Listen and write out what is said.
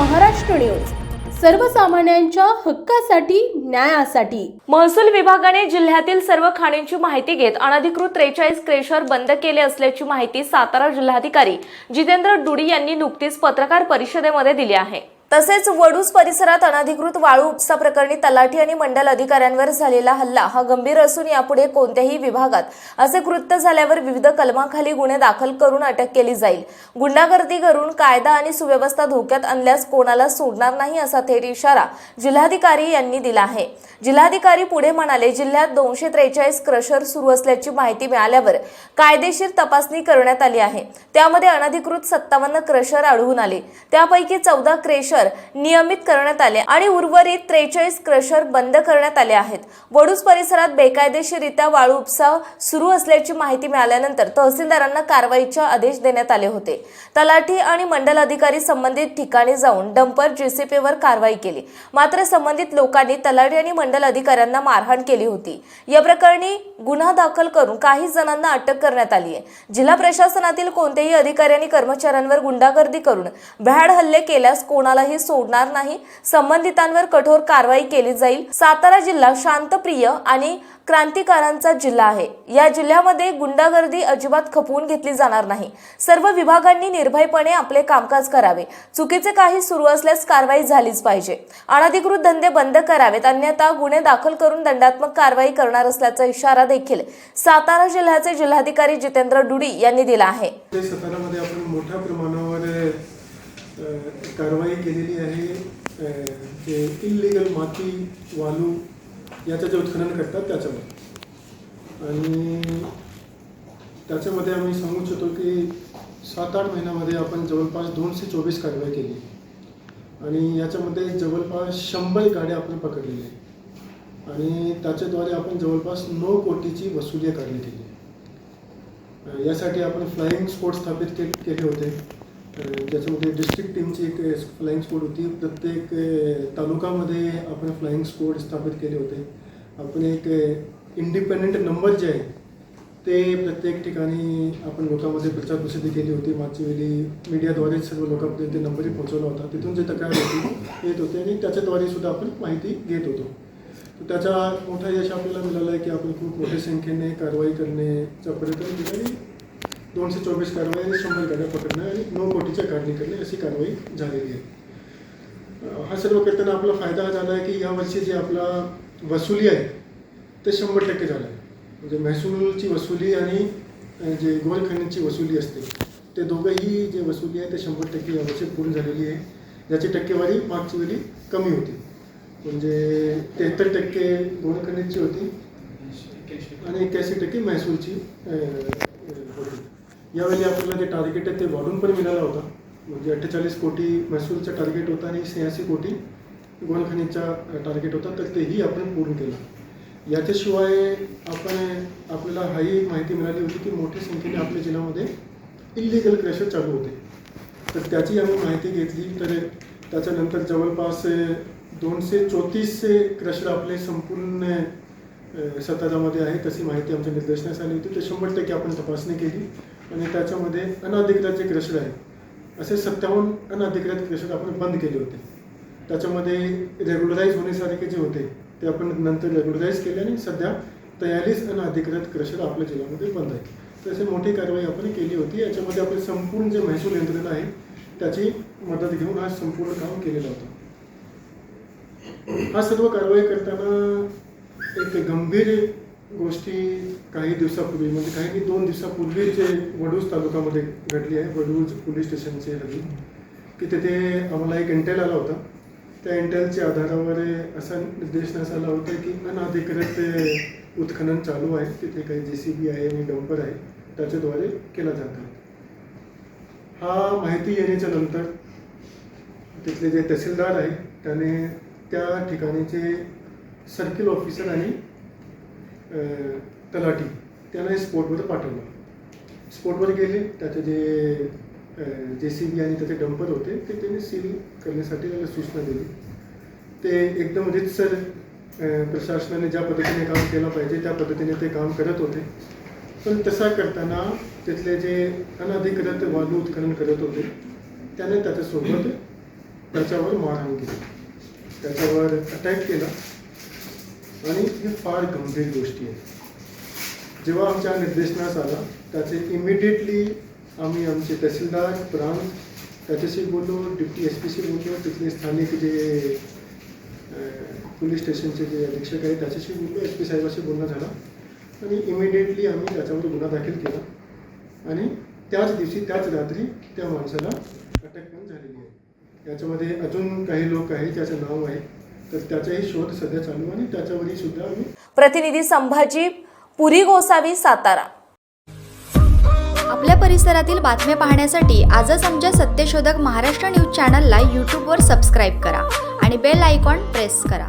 Maharashtra news. सर्वसामान्यांच्या हक्कासाठी न्यायासाठी. महसूल विभागाने जिल्ह्यातील सर्व खाणींची माहिती घेत अनधिकृत त्रेचाळीस क्रेशर बंद केले असल्याची माहिती सातारा जिल्हाधिकारी जितेंद्र डुडी यांनी नुकतीच पत्रकार परिषदेमध्ये दिली आहे. तसेच वडूज परिसरात अनधिकृत वाळू उपसा प्रकरणी तलाठी आणि मंडल अधिकाऱ्यांवर झालेला हल्ला हा गंभीर असून यापुढे कोणत्याही विभागात असे कृत्य झाल्यावर विविध कलमाखाली गुन्हे दाखल करून अटक केली जाईल. गुंडागर्दी करून कायदा आणि सुव्यवस्था धोक्यात आणल्यास कोणाला सोडणार नाही असा थेट इशारा जिल्हाधिकारी यांनी दिला आहे. जिल्हाधिकारी पुढे म्हणाले जिल्ह्यात दोनशे त्रेचाळीस क्रशर सुरू असल्याची माहिती मिळाल्यावर कायदेशीर तपासणी करण्यात आली आहे. त्यामध्ये अनधिकृत सत्तावन्न क्रशर आढळून आले. त्यापैकी चौदा क्रेशर नियमित करण्यात आले आणि उर्वरित त्रेचाळीस क्रशर बंद करण्यात आले आहेत. वडूज परिसरात बेकायदेशीरित्या वाळू उपसा सुरू असल्याची माहिती मिळाल्यानंतर तहसीलदारांना कारवाईचे आदेश देण्यात आले होते. तलाठी आणि मंडल अधिकारी संबंधित ठिकाणी जाऊन डंपर जेसीपीवर कारवाई केली. मात्र संबंधित लोकांनी तलाठी आणि मंडल अधिकाऱ्यांना मारहाण केली होती. या प्रकरणी गुन्हा दाखल करून काही जणांना अटक करण्यात आली आहे. जिल्हा प्रशासनातील कोणत्याही अधिकाऱ्यांनी कर्मचाऱ्यांवर गुंडागर्दी करून भ्याड हल्ले केल्यास कोणालाही सोडणार नाही. संबंधितांवर कठोर कारवाई केली जाईल. सातारा जिल्हा शांतप्रिय आणि क्रांतिकारांचा जिल्हा आहे. या जिल्ह्यामध्ये गुंडागर्दी अजिबात खपवून घेतली जाणार नाही. सर्व विभागांनी निर्भयपणे आपले कामकाज करावे. चुकीचे काही सुरू असल्यास कारवाई झालीच पाहिजे. अनधिकृत धंदे बंद करावेत. अन्यथा गुन्हे दाखल करून दंडात्मक कारवाई करणार असल्याचा इशारा देखील सातारा जिल्ह्याचे जिल्हाधिकारी जितेंद्र डुडी यांनी दिला आहे. कारवाई केलेली आहे जे इल्लिगल माती वालू याचं जे उत्खनन करतात त्याच्यामध्ये. आणि त्याच्यामध्ये आम्ही सांगू इच्छितो की सात आठ महिन्यामध्ये आपण जवळपास दोनशे चोवीस कारवाई केली. आणि याच्यामध्ये जवळपास शंभर गाड्या आपण पकडलेल्या आहे आणि त्याच्याद्वारे आपण जवळपास नऊ कोटीची वसुली काढली केली यासाठी आपण फ्लाईंग स्पोर्ट स्थापित के केले होते. ज्याच्यामध्ये डिस्ट्रिक्ट टीमची एक फ्लाइंग स्क्वॉड होती. प्रत्येक तालुकामध्ये आपण फ्लाइंग स्क्वॉड स्थापित केले होते. आपण एक इंडिपेंडेंट नंबर जे आहे ते प्रत्येक ठिकाणी आपण लोकांमध्ये प्रचार प्रसिद्धी केली होती. मागच्या वेळी मीडियाद्वारे सर्व लोकांपर्यंत ते नंबरही पोहोचवला होता. तिथून जे तक्रार होती येत होते आणि त्याच्याद्वारे सुद्धा आपण माहिती घेत होतो. तर त्याचा मोठा यश आपल्याला मिळालं आहे की आपण खूप मोठ्या संख्येने कारवाई करण्याचा प्रयत्न केला आणि दोनशे चोवीस कारवाई आणि शंभर गाड्या पकडणं आणि नऊ कोटीच्या काढणी करणे अशी कारवाई झालेली आहे. हा सर्व करताना आपला फायदा हा झाला आहे की यावर्षी जे आपला वसुली आहे ते शंभर टक्के झालं आहे. म्हणजे महसूलची वसुली आणि जे गोरखणीची वसुली असते ते दोघंही जे वसुली आहे ते शंभर टक्के यावर्षी पूर्ण झालेली आहे. याची टक्केवारी मागच्या वेळी कमी होती. म्हणजे तेहत्तर टक्के गोरखणीची होती आणि एक्याऐंशी टक्के महसूलची होती. यावेळी आपल्याला जे टार्गेट आहे ते वाढून पण मिळाला होता. म्हणजे अठ्ठेचाळीस कोटी महसूलचा टार्गेट होता आणि शहाऐंशी कोटी गोलखानीचा टार्गेट होता तर तेही आपण पूर्ण केलं. याच्याशिवाय आपण आपल्याला हाही माहिती मिळाली होती की मोठ्या संख्येने आपल्या जिल्ह्यामध्ये इल्लिगल क्रशर चालू होते. तर त्याची आम्ही माहिती घेतली तर त्याच्यानंतर जवळपास दोनशे चौतीस क्रशर आपले संपूर्ण सतरामध्ये आहे तशी माहिती आमच्या निर्देशनास आली होती. तर शंभर टक्के आपण तपासणी केली. आणि त्याच्यामध्ये अनधिकृत जे क्रशर आहे असे सत्तावन्न अनधिकृत क्रेशर आपण बंद केले होते. त्याच्यामध्ये रेग्युलराईज होण्यासारखे जे होते ते आपण नंतर रेग्युलराईज केले आणि सध्या तयारीच अनधिकृत क्रशर आपल्या जिल्ह्यामध्ये बंद आहे तर मोठी कारवाई आपण केली होती. याच्यामध्ये आपले संपूर्ण जे महसूल यंत्रणा आहे त्याची मदत घेऊन हा संपूर्ण काम केलेलं होतं. हा सर्व कारवाई करताना एक गंभीर गोष्टी काही दिवसापूर्वी म्हणजे काही नाही दोन दिवसापूर्वी जे वडूज तालुक्यामध्ये घडली आहे वडूज पोलीस स्टेशनचे हल्ली की तिथे आम्हाला एक इंटेल आला होता. त्या इंटेलच्या आधारावर असा निर्देशनास आला होता की अनाधिकृत उत्खनन चालू आहे. तिथे काही जे सी बी आहे आणि डंपर आहे. त्याच्याद्वारे केला जातो हा माहिती येण्याच्या नंतर तिथले जे तहसीलदार आहे त्याने त्या ठिकाणीचे सर्किल ऑफिसर आणि तलाठी त्याला स्पोर्टवर पाठवलं. स्पोर्टवर गेले त्याचे जे जे सी बी आणि त्याचे डंपर होते ते त्यांनी सील करण्यासाठी त्याला सूचना दिली. ते एकदम म्हणजे रितसर प्रशासनाने ज्या पद्धतीने काम केलं पाहिजे त्या पद्धतीने ते काम करत होते. पण तसा करताना तिथले जे अनधिकृत वालू उत्खनन करत होते त्याने त्याच्यासोबत त्याच्यावर मारहाण केली. त्याच्यावर अटॅक केला. आणि हे फार गंभीर गोष्टी आहेत. जेव्हा आमच्या निर्देशनास आला त्याचे इमिडिएटली आम्ही आमचे तहसीलदार प्रांत त्याच्याशी बोललो डिप्टी एस पीशी बोललो तिथले स्थानिक जे पोलीस स्टेशनचे जे अधीक्षक आहेत त्याच्याशी बोललो एस पी साहेबाशी बोलणं झाला. आणि इमिडिएटली आम्ही त्याच्यावर गुन्हा दाखल केला. आणि त्याच दिवशी त्याच रात्री त्या माणसाला अटक पण झालेली आहे. याच्यामध्ये अजून काही लोक आहेत ज्याचं नाव आहे तर त्याचाही शोध सध्या चालू आणि त्याच्यावरही सुद्धा आम्ही प्रतिनिधी संभाजी पुरी गोसावी सातारा. आपल्या परिसरातील बातम्या पाहण्यासाठी आजच आमच्या सत्यशोधक महाराष्ट्र न्यूज चॅनलला यूट्यूबवर सबस्क्राईब करा आणि बेल आयकॉन प्रेस करा.